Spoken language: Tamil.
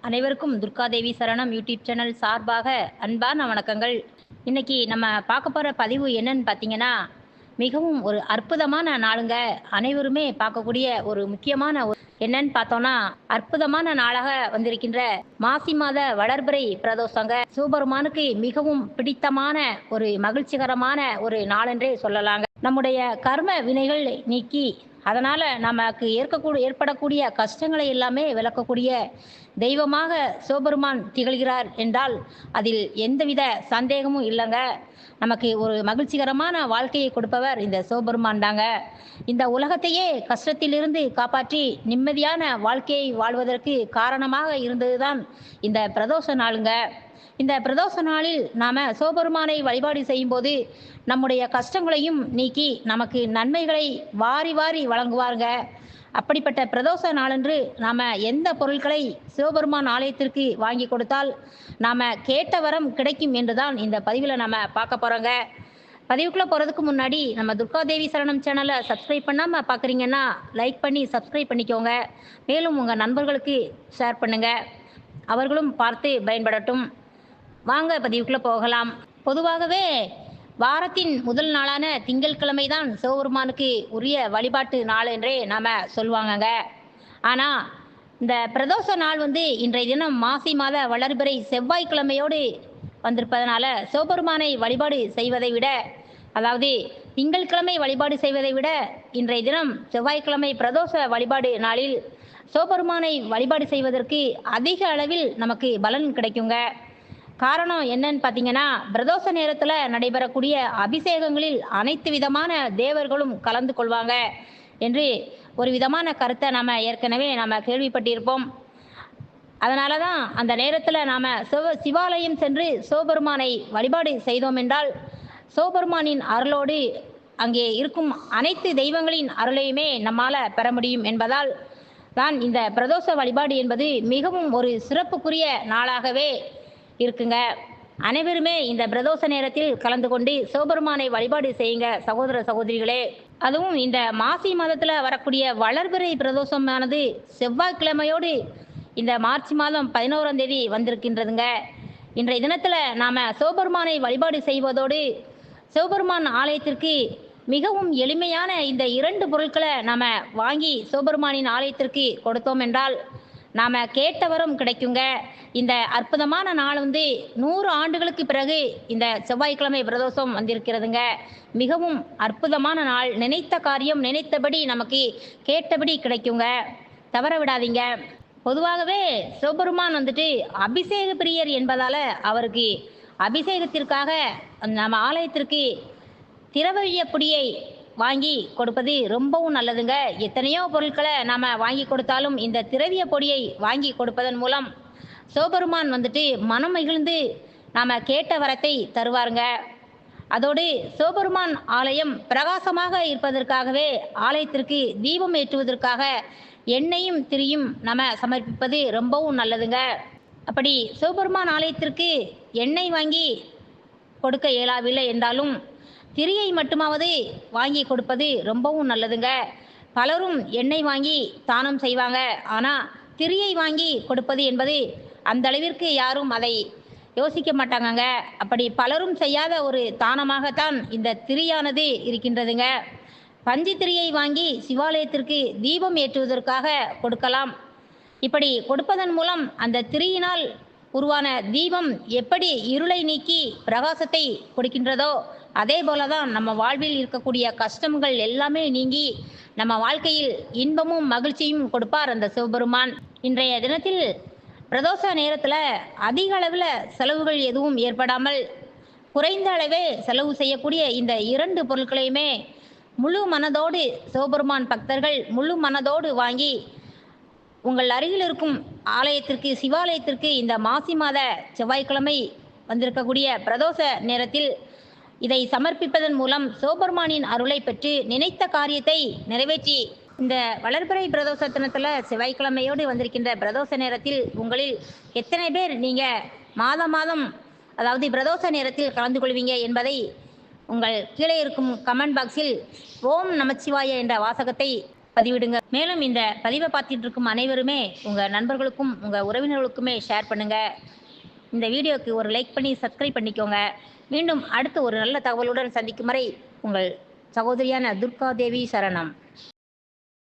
அனைவருக்கும் துர்காதேவி சரணம். யூடியூப் சேனல் சார்பாக அன்பான வணக்கங்கள். இன்னைக்கு நம்ம பார்க்க போகிற பதிவு என்னன்னு பார்த்தீங்கன்னா மிகவும் ஒரு அற்புதமான நாளுங்க. அனைவருமே பார்க்கக்கூடிய ஒரு முக்கியமான ஒரு- என்னன்னு பார்த்தோம்னா அற்புதமான நாளாக வந்திருக்கின்ற மாசி மாத வளர்பிறை பிரதோஷங்க. சூபருமானுக்கு மிகவும் பிடித்தமான ஒரு மகிழ்ச்சிகரமான ஒரு நாளென்றே சொல்லலாங்க. நம்முடைய கர்ம வினைகள் நீக்கி அதனால் நமக்கு ஏற்கக்கூடிய ஏற்படக்கூடிய கஷ்டங்களை எல்லாமே விளக்கக்கூடிய தெய்வமாக சிவபெருமான் திகழ்கிறார் என்றால் அதில் எந்தவித சந்தேகமும் இல்லைங்க. நமக்கு ஒரு மகிழ்ச்சிகரமான வாழ்க்கையை கொடுப்பவர் இந்த சிவபெருமான் தாங்க. இந்த உலகத்தையே கஷ்டத்திலிருந்து காப்பாற்றி நிம்மதியான வாழ்க்கையை வாழ்வதற்கு காரணமாக இருந்ததுதான் இந்த பிரதோஷ நாளுங்க. இந்த பிரதோஷ நாளில் நாம சிவபெருமானை வழிபாடு செய்யும்போது நம்முடைய கஷ்டங்களையும் நீக்கி நமக்கு நன்மைகளை வாரி வாரி வழங்குவாருங்க. அப்படிப்பட்ட பிரதோஷ நாளன்று நாம எந்த பொருட்களை சிவபெருமான் ஆலயத்திற்கு வாங்கி கொடுத்தால் நாம கேட்ட வரம் கிடைக்கும் என்றுதான் இந்த பதிவில் நம்ம பார்க்க போறோங்க. பதிவுக்குள்ளே போகிறதுக்கு முன்னாடி நம்ம துர்காதேவி சரணம் சேனலை சப்ஸ்கிரைப் பண்ணாமல் பார்க்குறீங்கன்னா லைக் பண்ணி சப்ஸ்கிரைப் பண்ணிக்கோங்க. மேலும் உங்கள் நண்பர்களுக்கு ஷேர் பண்ணுங்கள் அவர்களும் பார்த்து பயன்படட்டும். வாங்க பதிவுக்குள்ளே போகலாம். பொதுவாகவே வாரத்தின் முதல் நாளான திங்கட்கிழமை தான் சிவபெருமானுக்கு உரிய வழிபாட்டு நாள் என்றே நாம் சொல்லுவாங்கங்க. ஆனால் இந்த பிரதோஷ நாள் வந்து இன்றைய தினம் மாசி மாத வளர்பிறை செவ்வாய்க்கிழமையோடு வந்திருப்பதனால சிவபெருமானை வழிபாடு செய்வதை விட அதாவது திங்கட்கிழமை வழிபாடு செய்வதை விட இன்றைய தினம் செவ்வாய்க்கிழமை பிரதோஷ வழிபாடு நாளில் சிவபெருமானை வழிபாடு செய்வதற்கு அதிக அளவில் நமக்கு பலன் கிடைக்குங்க. காரணம் என்னன்னு பார்த்தீங்கன்னா பிரதோஷ நேரத்தில் நடைபெறக்கூடிய அபிஷேகங்களில் அனைத்து விதமான தேவர்களும் கலந்து கொள்வாங்க என்று ஒரு விதமான கருத்தை நாம் ஏற்கனவே நாம் கேள்விப்பட்டிருப்போம். அதனால தான் அந்த நேரத்தில் நாம் சிவ சிவாலயம் சென்று சிவபெருமானை வழிபாடு செய்தோம் என்றால் சிவபெருமானின் அருளோடு அங்கே இருக்கும் அனைத்து தெய்வங்களின் அருளையுமே நம்மால் பெற முடியும் என்பதால் தான் இந்த பிரதோஷ வழிபாடு என்பது மிகவும் ஒரு சிறப்புக்குரிய நாளாகவே இருக்குங்க. அனைவருமே இந்த பிரதோஷ நேரத்தில் கலந்து கொண்டு சிவபெருமானை வழிபாடு செய்யுங்க சகோதர சகோதரிகளே. அதுவும் இந்த மாசி மாதத்தில் வரக்கூடிய வளர்பிறை பிரதோஷமானது செவ்வாய்க்கிழமையோடு இந்த மார்ச் மாதம் பதினோராம் தேதி வந்திருக்கின்றதுங்க. இன்றைய தினத்தில் நாம் சிவபெருமானை வழிபாடு செய்வதோடு சிவபெருமான் ஆலயத்திற்கு மிகவும் எளிமையான இந்த இரண்டு பொருட்களை நாம் வாங்கி சிவபெருமானின் ஆலயத்திற்கு கொடுத்தோம் என்றால் நாம் கேட்டவரும் கிடைக்குங்க. இந்த அற்புதமான நாள் வந்து நூறு ஆண்டுகளுக்கு பிறகு இந்த செவ்வாய்க்கிழமை பிரதோஷம் வந்திருக்கிறதுங்க. மிகவும் அற்புதமான நாள். நினைத்த காரியம் நினைத்தபடி நமக்கு கேட்டபடி கிடைக்குங்க. தவற விடாதீங்க. பொதுவாகவே சிவபெருமான் வந்துட்டு அபிஷேக பிரியர் என்பதால் அவருக்கு அபிஷேகத்திற்காக நம்ம ஆலயத்திற்கு திரவழிய பொடியை வாங்கி கொடுப்பது ரொம்பவும் நல்லதுங்க. எத்தனையோ பொருட்களை நாம் வாங்கி கொடுத்தாலும் இந்த திரவிய பொடியை வாங்கி கொடுப்பதன் மூலம் சிவபெருமான் வந்துட்டு மனம் மகிழ்ந்து நாம் கேட்ட வரத்தை தருவாருங்க. அதோடு சிவபெருமான் ஆலயம் பிரகாசமாக இருப்பதற்காகவே ஆலயத்திற்கு தீபம் ஏற்றுவதற்காக எண்ணெயும் திரியும் நம்ம சமர்ப்பிப்பது ரொம்பவும் நல்லதுங்க. அப்படி சிவபெருமான் ஆலயத்திற்கு எண்ணெய் வாங்கி கொடுக்க இயலாவில்லை என்றாலும் திரியை மட்டுமாவது வாங்கி கொடுப்பது ரொம்பவும் நல்லதுங்க. பலரும் எண்ணெய் வாங்கி தானம் செய்வாங்க. ஆனால் திரியை வாங்கி கொடுப்பது என்பது அந்த அளவிற்கு யாரும் அதை யோசிக்க மாட்டாங்கங்க. அப்படி பலரும் செய்யாத ஒரு தானமாகத்தான் இந்த திரியானது இருக்கின்றதுங்க. பஞ்சு திரியை வாங்கி சிவாலயத்திற்கு தீபம் ஏற்றுவதற்காக கொடுக்கலாம். இப்படி கொடுப்பதன் மூலம் அந்த திரியினால் உருவான தீபம் எப்படி இருளை நீக்கி பிரகாசத்தை கொடுக்கின்றதோ அதே போல தான் நம்ம வாழ்வில் இருக்கக்கூடிய கஷ்டங்கள் எல்லாமே நீங்கி நம்ம வாழ்க்கையில் இன்பமும் மகிழ்ச்சியும் கொடுப்பார் அந்த சிவபெருமான். இன்றைய தினத்தில் பிரதோஷ நேரத்தில் அதிக அளவில் செலவுகள் எதுவும் ஏற்படாமல் குறைந்த அளவே செலவு செய்யக்கூடிய இந்த இரண்டு பொருட்களையுமே முழு மனதோடு சிவபெருமான் பக்தர்கள் முழு மனதோடு வாங்கி உங்கள் அருகில் இருக்கும் ஆலயத்திற்கு சிவாலயத்திற்கு இந்த மாசி மாத செவ்வாய்க்கிழமை வந்திருக்கக்கூடிய பிரதோஷ நேரத்தில் இதை சமர்ப்பிப்பதன் மூலம் சோபர்மானின் அருளை பெற்று நினைத்த காரியத்தை நிறைவேற்றி இந்த வளர்பிறை பிரதோஷ தினத்தில் செவ்வாய்க்கிழமையோடு வந்திருக்கின்ற பிரதோஷ நேரத்தில் உங்களில் எத்தனை பேர் நீங்கள் மாதம் மாதம் அதாவது பிரதோஷ நேரத்தில் கலந்து கொள்வீங்க என்பதை உங்கள் கீழே இருக்கும் கமெண்ட் பாக்ஸில் ஓம் நமச்சிவாய என்ற வாசகத்தை பதிவிடுங்க. மேலும் இந்த பதிவை பார்த்துட்டு இருக்கும் அனைவருமே உங்கள் நண்பர்களுக்கும் உங்கள் உறவினர்களுக்குமே ஷேர் பண்ணுங்கள் இந்த வீடியோக்கு ஒரு லைக் பண்ணி சப்ஸ்கிரைப் பண்ணிக்கோங்க. மீண்டும் அடுத்த ஒரு நல்ல தகவலுடன் சந்திக்கும் வரை உங்கள் சகோதரியான துர்கா தேவி சரணம்.